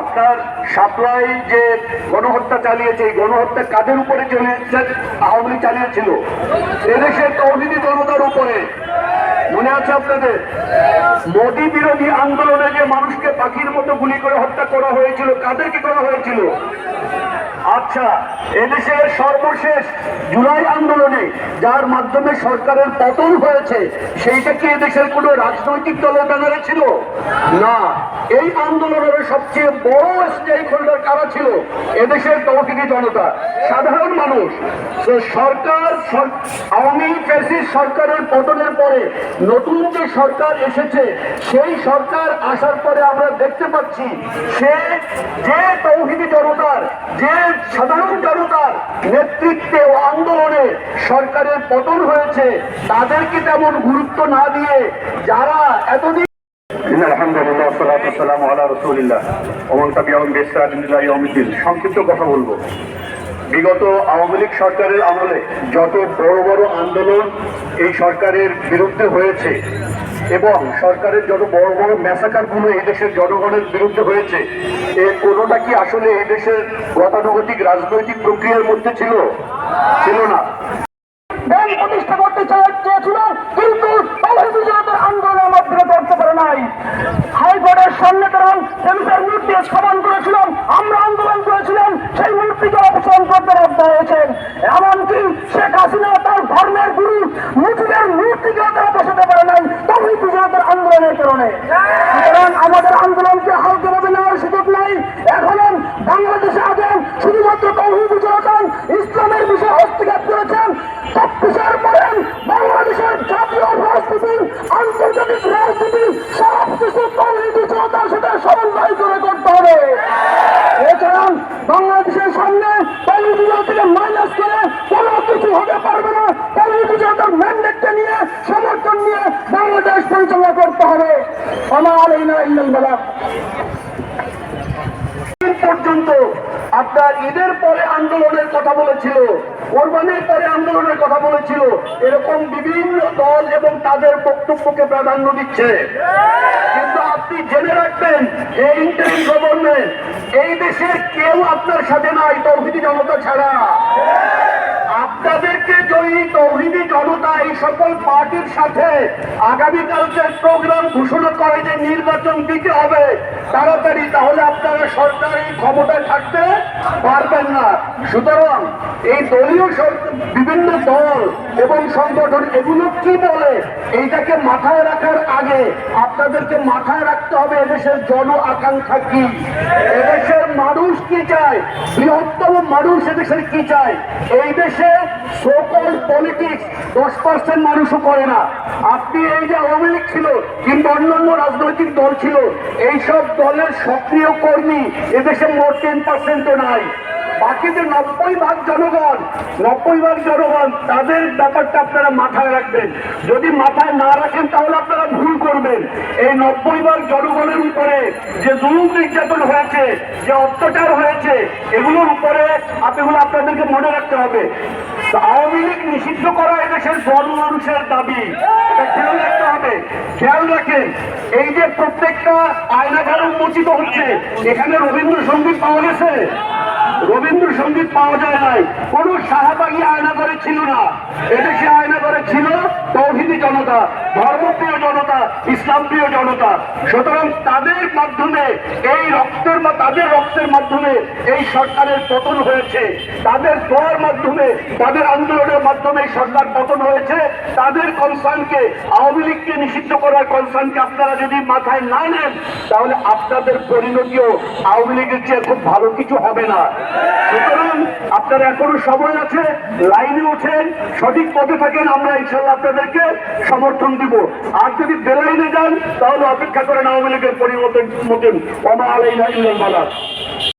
আপনার সাপ্লাই যে গণহত্যা চালিয়েছে, এই গণহত্যা কাদের উপরে চলেছে আওয়ামী লীগ চালিয়েছিল? এদেশের তৌহিদি জনতার উপরে। মনে আছে আপনাদের? মোদী বিরোধী আন্দোলনে যে মানুষকে পাখির মতো গুলি করে হত্যা করা হয়েছিল কাদেরকে করা হয়েছিল? আচ্ছা এদেশের সর্বশেষ জুলাই আন্দোলনে যার মাধ্যমে সরকারের পতন হয়েছে, সেইটা কি এদেশের কোন রাজনৈতিক দলের ব্যানারে ছিল? না, এই আন্দোলনের সবচেয়ে বড় স্টেক হোল্ডার কারা ছিল? এদেশের তৌহিদি জনতা। সাধারণ মানুষ সরকার আওয়ামী ফ্যাসিস্ট সরকারের পতনের পরে নতুন যে সরকার এসেছে, সেই সরকার আসার পরে আমরা দেখতে পাচ্ছি, সে যে তৌহিদি জনতার, যে সাধারণ জনতার নেতৃত্বে ও আন্দোলনে সরকারের পতন হয়েছে, তাদেরকে তেমন গুরুত্ব না দিয়ে যারা এতদিন সংক্ষিপ্ত কথা বলব। বিগত আওয়ামী লীগ সরকারের আমলে যত বড় বড় আন্দোলন এই সরকারের বিরুদ্ধে হয়েছে এবং সরকারের যত বড় বড় ম্যাসাকারগুলো এই দেশের জনগণের বিরুদ্ধে হয়েছে, এ কোনোটা কি আসলে এই দেশের গতানুগতিক রাজনৈতিক প্রক্রিয়ার মধ্যে ছিল? ছিল না। প্রতিষ্ঠা করতে কিন্তু করতে পারে নাই। সামনে কারণ করেছিলাম আমরা এমনকি শেখ তার ধর্মের গুরু মুজিবের মূর্তিকে তারা বসাতে নাই তৌহিদি জনতার আন্দোলনের কারণে সুতরাং আমাদের আন্দোলনকে হালকাভাবে নেওয়ার সুযোগ নাই এখনও বাংলাদেশে আছেন শুধুমাত্র তৌহিদি জনতা ইসলামের বিষয়ে হস্তক্ষেপ করেছেন সবকিছুর পরেন বাংলাদেশের জাতীয় রাজনীতি আন্তর্জাতিক রাজনীতি সব কিছু তৌহিদি জনতার সাথে সমন্বয় করে করতে হবে এছাড়া বাংলাদেশের সামনে তৌহিদি জনতাকে মাইনাস করে কোনো কিছু হতে পারবে না তৌহিদি জনতার ম্যান্ডেটটা নিয়ে সমর্থন নিয়ে বাংলাদেশ পরিচালনা করতে হবে আমার পর্যন্ত আপনার ঈদের পরে আন্দোলনের কথা বলেছিল, কোরবানির পরে আন্দোলনের কথা বলেছিল, এরকম বিভিন্ন দল এবং তাদের বক্তব্যকে প্রাধান্য দিচ্ছে। কিন্তু আপনি জেনে রাখবেন, এই ইন্টারিম গভর্নমেন্ট এই দেশে কেউ আপনার সাথে নাই, তৌহিদি জনতা ছাড়া। আপনাদেরকে যদি তৌহিদি জনতা এই সকল পার্টির সাথে আগামীকালকে প্রোগ্রাম নির্বাচন দিতে হবে। তাড়াতাড়ি, তাহলে আপনারা সরকারি ক্ষমতায় থাকতে পারবেন না। সুতরাং এই দলীয় বিভিন্ন দল এবং সংগঠন এগুলো কি বলে? এইটাকে মাথায় রাখার আগে আপনাদেরকে মাথায় রাখতে হবে এদেশের জন আকাঙ্ক্ষা কি? এদেশের মানুষ কি চায়? বৃহত্তম মানুষ এদেশের কি চায়? এই দেশে সকল পলিটিক্স দশ পার্সেন্ট মানুষও করে না। আপনি এই যে আওয়ামী লীগ ছিল, কিংবা অন্যান্য রাজনৈতিক দল ছিল। এইসব দলের সক্রিয় কর্মী এদেশে মোট টেন পার্সেন্টও নাই। বাকি যে নব্বই ভাগ জনগণ, নব্বই ভাগ জনগণ, তাদের ব্যাপারটা আপনারা মাথায় রাখবেন। যদি মাথায় না রাখেন, তাহলে আপনারা ভুল করবেন। এই নব্বই ভাগ জনগণের উপরে যে জুলুম নির্যাতন হয়েছে, যে অত্যাচার হয়েছে, এগুলোর উপরে এগুলো আপনাদেরকে মনে রাখতে হবে। আওয়ামী লীগ নিষিদ্ধ করা এদেশের জনমানুষের দাবি। এটা খেয়াল রাখতে হবে খেয়াল রাখেন, এই যে প্রত্যেকটা আয়নাঘর উন্মোচিত হচ্ছে, এখানে রবীন্দ্রসঙ্গীত পাওয়া গেছে। রবীন্দ্রসঙ্গীত পাওয়া যায় নাই, কোন শাহবাগী আয়নাগরে ছিল না। এদেশে আয়নাগরে ছিল তৌহিদি জনতা, ধর্মপ্রিয় জনতা ইসলাম প্রিয় জনতা। সুতরাং তাদের মাধ্যমে, এই রক্তের বা তাদের রক্তের মাধ্যমে এই সরকারের পতন হয়েছে। তাদের দোয়ার মাধ্যমে, তাদের আন্দোলনের মাধ্যমে সরকার পতন হয়েছে। তাদের কনসার্নকে আওয়ামী লীগকে নিষিদ্ধ করার কনসার্নকে আপনারা যদি মাথায় না নেন, তাহলে আপনাদের পরিণতিও আওয়ামী লীগের চেয়ে খুব ভালো কিছু হবে না। সুতরাং আপনার এখনও সময় আছে, লাইনে ওঠেন, সঠিক পথে থাকেন, আমরা ইনশাল্লাহ আপনাদেরকে সমর্থন দিব। আর যদি বেলাইনে যান, তাহলে অপেক্ষা করেন আওয়ামী লীগের পরিবর্তন মতন। অমা আলাই ইল্লাল